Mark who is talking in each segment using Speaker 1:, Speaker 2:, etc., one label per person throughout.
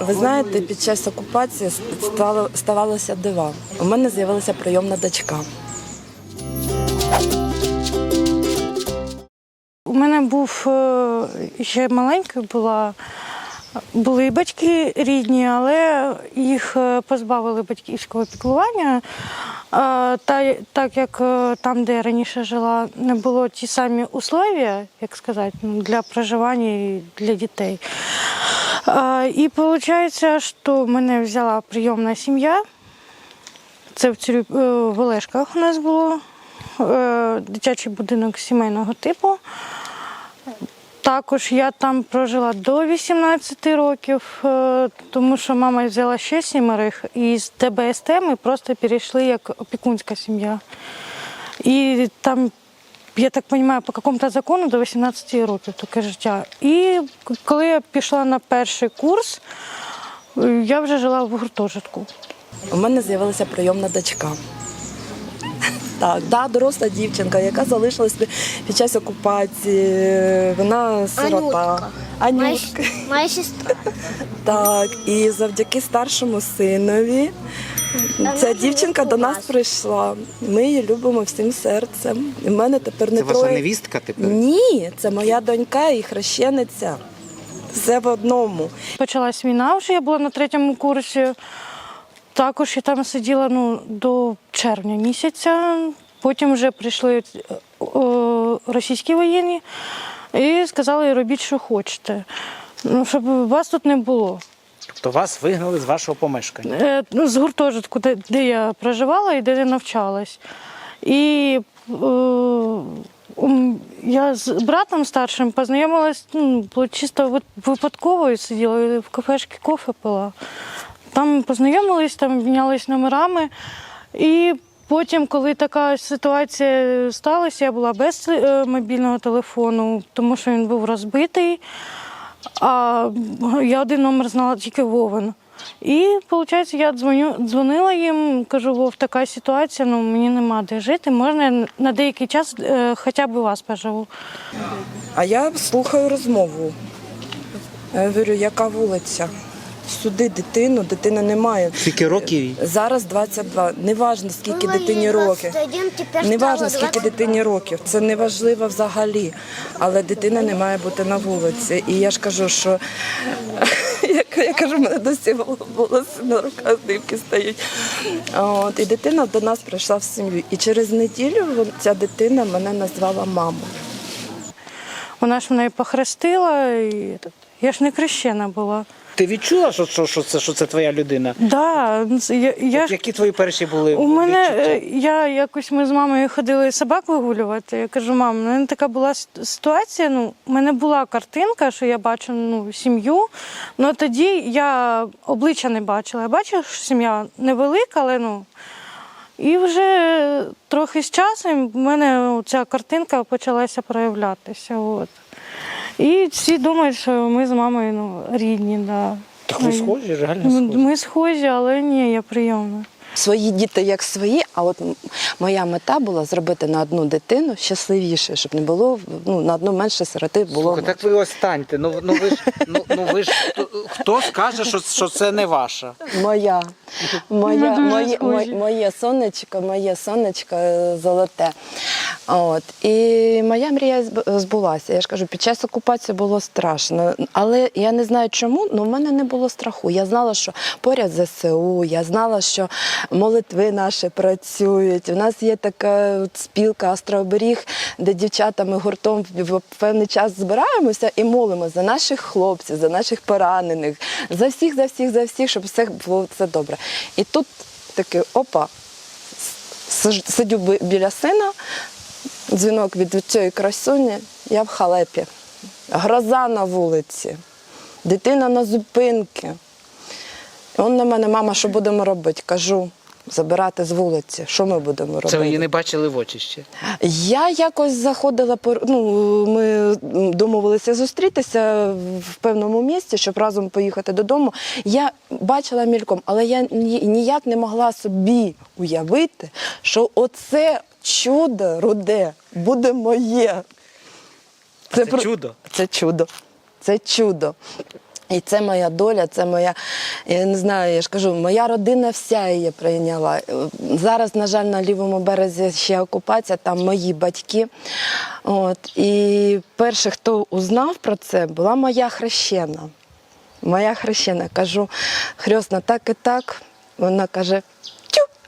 Speaker 1: Ви знаєте, під час окупації ставалося дива. У мене з'явилася прийомна дочка.
Speaker 2: У мене був е, ще маленька була. Були і батьки рідні, але їх е, позбавили батьківського піклування. Е, Та так як там, де я раніше жила, не було ті самі условия, як сказати, ну, для проживання і для дітей. І виходить, що мене взяла прийомна сім'я. Це в, Цюрю- е, в Олешках у нас було е, дитячий будинок сімейного типу. Також я там прожила до 18 років, е, тому що мама взяла ще сімерих, і з ТБСТ ми просто перейшли як опікунська сім'я. І там, я так розумію, по якому-то закону до 18 років таке життя. І коли я пішла на перший курс, я вже жила в гуртожитку.
Speaker 1: У мене з'явилася прийомна дочка. Так, да, доросла дівчинка, яка залишилась під час окупації. Вона сирота.
Speaker 3: Анютка. моя сестра.
Speaker 1: Так, і завдяки старшому синові ця дівчинка до нас прийшла. Ми її любимо всім серцем. І в мене тепер не
Speaker 4: Це ваша
Speaker 1: троє.
Speaker 4: невістка тепер?
Speaker 1: Ні, це моя донька і хрещениця. Все в одному.
Speaker 2: Почалась війна, вже я була на третьому курсі. Також я там сиділа ну, до червня місяця. Потім вже прийшли е, о, російські воєнні і сказали, робіть, що хочете. Ну, щоб вас тут не було.
Speaker 4: Тобто вас вигнали з вашого помешкання.
Speaker 2: Е, ну, з гуртожитку, де, де я проживала і де я навчалась. І е, я з братом старшим познайомилась ну, чисто випадково і сиділа в кафешці кофе пила. Там познайомились, там обмінялись номерами. І потім, коли така ситуація сталася, я була без е, мобільного телефону, тому що він був розбитий. А я один номер знала тільки Вовен. І, виходить, я дзвоню, дзвонила їм, кажу, Вов, така ситуація, ну мені нема де жити, можна я на деякий час е, хоча б у вас поживу.
Speaker 1: А я слухаю розмову. Я говорю, яка вулиця? Сюди дитину, дитини немає.
Speaker 4: Скільки років їй?
Speaker 1: Зараз 22. Неважно, скільки дитині років.
Speaker 3: 21, теперь
Speaker 1: Неважно, скільки дитині років. Це не важливо взагалі. Але дитина не має бути на вулиці. І я ж кажу, що я, я кажу, в мене досі волоси на руках дивки стають. От, і дитина до нас прийшла в сім'ю. І через неділю ця дитина мене назвала мамою.
Speaker 2: Вона ж мене похрестила, і я ж не хрещена була.
Speaker 4: Ти відчула, що, що, що, це, що це твоя людина?
Speaker 2: Да, я, я
Speaker 4: От
Speaker 2: ж
Speaker 4: які твої перші були
Speaker 2: У мене
Speaker 4: відчуття?
Speaker 2: е, я якось ми з мамою ходили собак вигулювати. Я кажу, мам, у мене така була с- ситуація. Ну, у мене була картинка, що я бачу ну, сім'ю. Ну тоді я обличчя не бачила. Я бачила, що сім'я невелика, але ну. І вже трохи з часом в мене ця картинка почалася проявлятися. От. І всі думають, що ми з мамою ну, рідні. Да.
Speaker 4: Так ви схожі, реально схожі.
Speaker 2: ми схожі, але ні, я прийомна.
Speaker 1: Свої діти як свої, а от моя мета була зробити на одну дитину щасливіше, щоб не було ну, на одну менше сироти було.
Speaker 4: Слухай, так ви ось станьте. Ну, ну ви ж ну, ну ви ж хто, скаже, що, що це не ваша?
Speaker 1: Моя, моя, моє, моє, моє сонечко, моє сонечко е, золоте. От. І моя мрія збулася. Я ж кажу, під час окупації було страшно. Але я не знаю чому, але в мене не було страху. Я знала, що поряд ЗСУ, я знала, що молитви наші працюють. У нас є така спілка Острооберіг, де дівчата ми гуртом в певний час збираємося і молимо за наших хлопців, за наших поранених, за всіх, за всіх, за всіх, щоб все було все добре. І тут таке опа, сидю біля сина, дзвінок від цієї красуні, я в халепі. Гроза на вулиці, дитина на зупинки. Він на мене, мама, що будемо робити? Кажу, забирати з вулиці. Що ми будемо робити?
Speaker 4: Це ви її не бачили в очі ще.
Speaker 1: Я якось заходила ну, ми домовилися зустрітися в певному місці, щоб разом поїхати додому. Я бачила мільком, але я ніяк не могла собі уявити, що оце чудо руде буде моє.
Speaker 4: це
Speaker 1: про-
Speaker 4: чудо?
Speaker 1: Це чудо. Це чудо. І це моя доля, це моя, я не знаю, я ж кажу, моя родина вся її прийняла. Зараз, на жаль, на лівому березі ще окупація, там мої батьки. От. І перший, хто узнав про це, була моя хрещена. Моя хрещена. Кажу, хрьосна, так і так. Вона каже: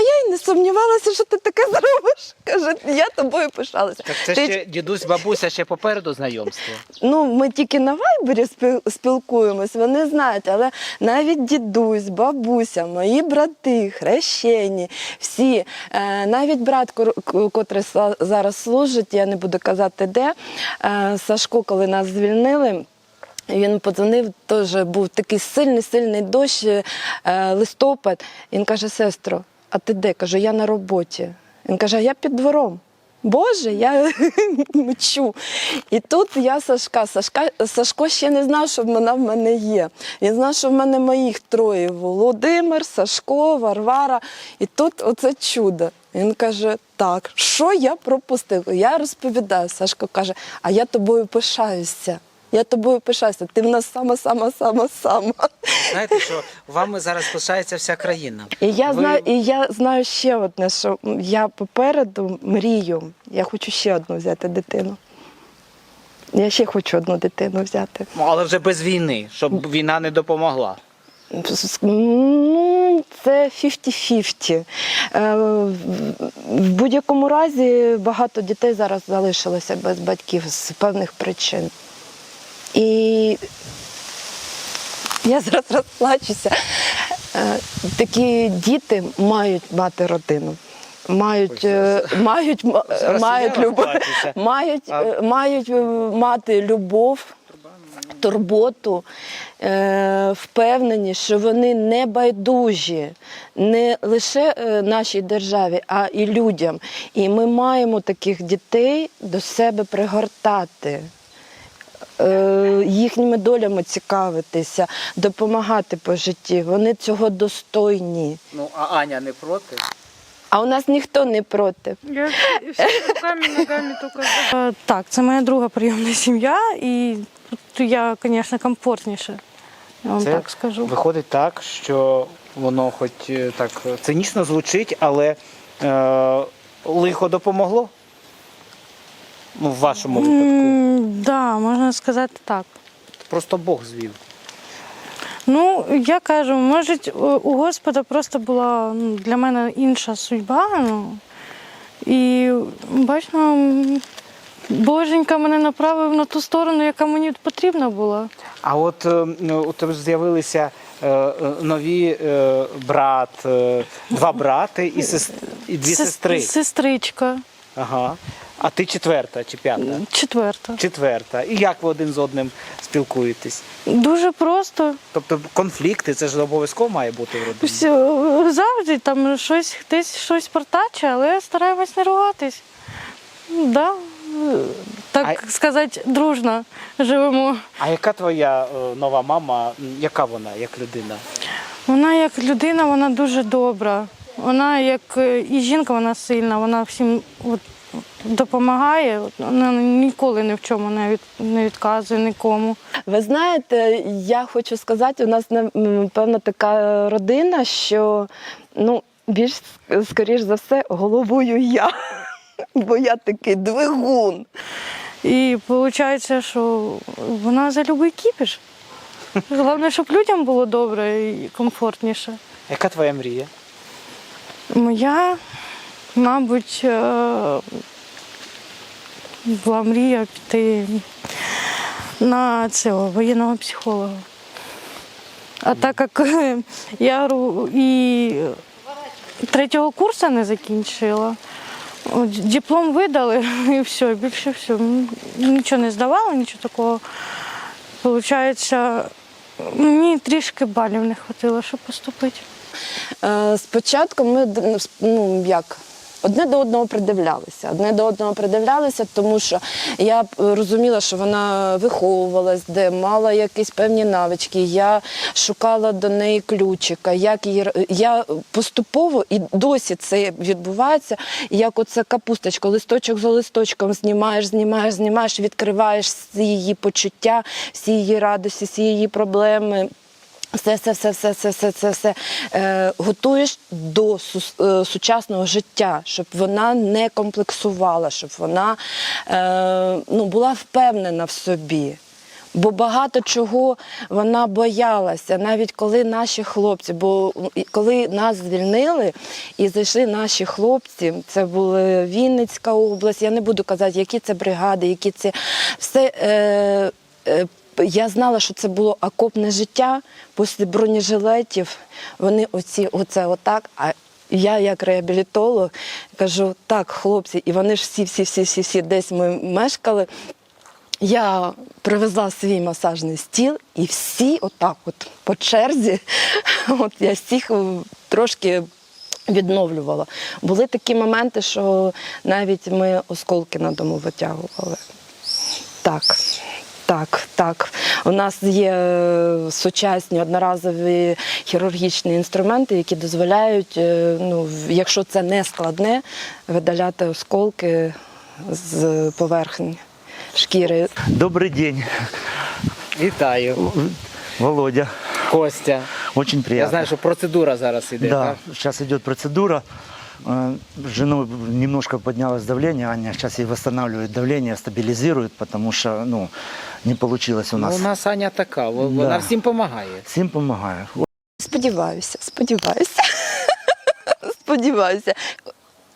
Speaker 1: я й не сумнівалася, що ти таке зробиш. Каже, я тобою пишалася.
Speaker 4: Так це
Speaker 1: Ти
Speaker 4: ще дідусь, бабуся ще попереду знайомства.
Speaker 1: Ну, ми тільки на вайбері спілкуємось, вони знають, але навіть дідусь, бабуся, мої брати, хрещені, всі, е, навіть брат, котрий зараз служить, я не буду казати де, е, Сашко, коли нас звільнили. Він подзвонив, теж був такий сильний, сильний дощ, е, листопад. Він каже: сестро, а ти де? Кажу, я на роботі. Він каже, а я під двором. Боже, я мчу. І тут я Сашка. Сашка. Сашко ще не знав, що вона в мене є. Він знав, що в мене моїх троє: Володимир, Сашко, Варвара. І тут оце чудо. Він каже: так, що я пропустив? Я розповідаю. Сашко каже, а я тобою пишаюся. Я тобою пишаюся. Ти в нас сама, сама, сама, сама.
Speaker 4: Знаєте, що вами зараз пишається вся країна.
Speaker 1: І я
Speaker 4: Ви-
Speaker 1: знаю, і я знаю ще одне, що я попереду мрію. Я хочу ще одну взяти дитину. Я ще хочу одну дитину взяти.
Speaker 4: Ну, Але вже без війни, щоб війна не допомогла.
Speaker 1: Ну, це 50-50. Е, в- В будь-якому разі багато дітей зараз залишилося без батьків з певних причин. І я зараз розплачуся. Е, Такі діти мають мати родину. Мають, е, мають, мають, любов, мають, е, мають мати любов, турботу, впевнені, що вони не байдужі не лише нашій державі, а і людям. І ми маємо таких дітей до себе пригортати. Е, Їхніми долями цікавитися, допомагати по житті. Вони цього достойні.
Speaker 4: Ну, а Аня не проти?
Speaker 1: А у нас ніхто не проти.
Speaker 2: Я всі руками, ногами тільки. Е, Так, це моя друга прийомна сім'я, і тут я, звісно, комфортніше. Я вам
Speaker 4: Це
Speaker 2: так скажу.
Speaker 4: Виходить так, що воно хоч е, так цинічно звучить, але е, лихо допомогло. Ну, в вашому випадку.
Speaker 2: Да, можна сказати так.
Speaker 4: Просто Бог звів.
Speaker 2: Ну, я кажу, може, у Господа просто була ну, для мене інша судьба. Ну, і бачно, Боженька мене направив на ту сторону, яка мені потрібна була.
Speaker 4: А от е, ну, у тебе з'явилися е, е, нові е, брат, е, два брати і, сес- і дві сестри.
Speaker 2: Сестричка,
Speaker 4: Ага. А ти четверта чи п'ята?
Speaker 2: четверта.
Speaker 4: Четверта. І як ви один з одним спілкуєтесь?
Speaker 2: Дуже просто.
Speaker 4: Тобто конфлікти, це ж обов'язково має бути в родині.
Speaker 2: Все, завжди там щось, десь щось портаче, але стараємось не ругатись. Да, так сказати, дружно живемо.
Speaker 4: А яка твоя е, нова мама? м, Яка вона як людина?
Speaker 2: Вона як людина, вона дуже добра. Вона як е, і жінка, вона сильна, вона всім от, допомагає. Вона ніколи ні в чому не, від, не відказує нікому.
Speaker 1: Ви знаєте, я хочу сказати, у нас напевно така родина, що ну, більш скоріш за все головою я. Бо я такий двигун.
Speaker 2: І виходить, що вона за любий кіпіш. Головне, щоб людям було добре і комфортніше.
Speaker 4: Яка твоя мрія?
Speaker 2: Моя, мабуть, е, була мрія піти на цього воєнного психолога. А так як я і третього курсу не закінчила, диплом видали і все, більше все. Нічого не здавала, нічого такого. Получається, мені трішки балів не вистачило, щоб поступити.
Speaker 1: Е, Спочатку ми ну, як одне до одного придивлялися. Одне до одного придивлялися, тому що я е, розуміла, що вона виховувалась, де мала якісь певні навички. Я шукала до неї ключика, як її я поступово і досі це відбувається. Як оце капусточка, листочок за листочком знімаєш, знімаєш, знімаєш, відкриваєш всі її почуття, всі її радості, всі її проблеми. Все, все, все, все, все, все, все, все е, готуєш до е, сучасного життя, щоб вона не комплексувала, щоб вона е, ну, була впевнена в собі. Бо багато чого вона боялася, навіть коли наші хлопці, бо коли нас звільнили і зайшли наші хлопці, це була Вінницька область, я не буду казати, які це бригади, які це все. Е, е, я знала, що це було окопне життя після бронежилетів. Вони оці, оце отак. А я, як реабілітолог, кажу: так, хлопці, і вони ж всі, всі, всі, всі, всі десь ми мешкали. Я привезла свій масажний стіл, і всі, отак, от по черзі, от я всіх трошки відновлювала. Були такі моменти, що навіть ми осколки на дому витягували. Так, так, так. У нас є е, сучасні одноразові хірургічні інструменти, які дозволяють, е, ну, якщо це не складне, видаляти осколки з поверхні шкіри.
Speaker 3: Добрый день,
Speaker 4: Вітаю,
Speaker 3: Володя.
Speaker 4: Костя.
Speaker 3: Очень приятно.
Speaker 4: Я знаю, що процедура зараз іде.
Speaker 3: Да,
Speaker 4: так?
Speaker 3: сейчас идет процедура. Э, с Женой немножко поднялось давление. Аня сейчас ей восстанавливает давление, стабилизирует, потому что ну, не получилось у
Speaker 4: Ну,
Speaker 3: нас.
Speaker 4: у нас Аня така, во- вона
Speaker 3: Да.
Speaker 4: всім допомагає.
Speaker 3: Всем помогаю.
Speaker 1: Сподіваюся, сподіваюся. сподіваюся.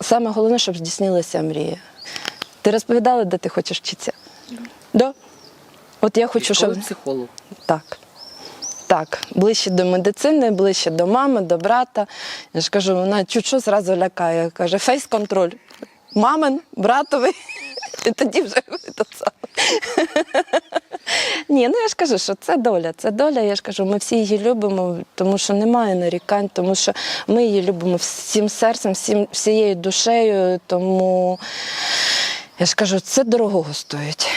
Speaker 1: Саме головне, щоб здійснилася мрія. Ти розповідала, де ти хочеш вчитися? Да? От я хочу, щоб.
Speaker 4: Психолог.
Speaker 1: Так. Так, ближче до медицини, ближче до мами, до брата. Я ж кажу, вона чуть що зразу лякає. Каже, фейс-контроль. Мамин, братовий. І тоді вже. Ні, ну я ж кажу, що це доля. Це доля. Я ж кажу, ми всі її любимо, тому що немає нарікань, тому що ми її любимо всім серцем, всім, всією душею. Тому я ж кажу, це дорогого стоїть.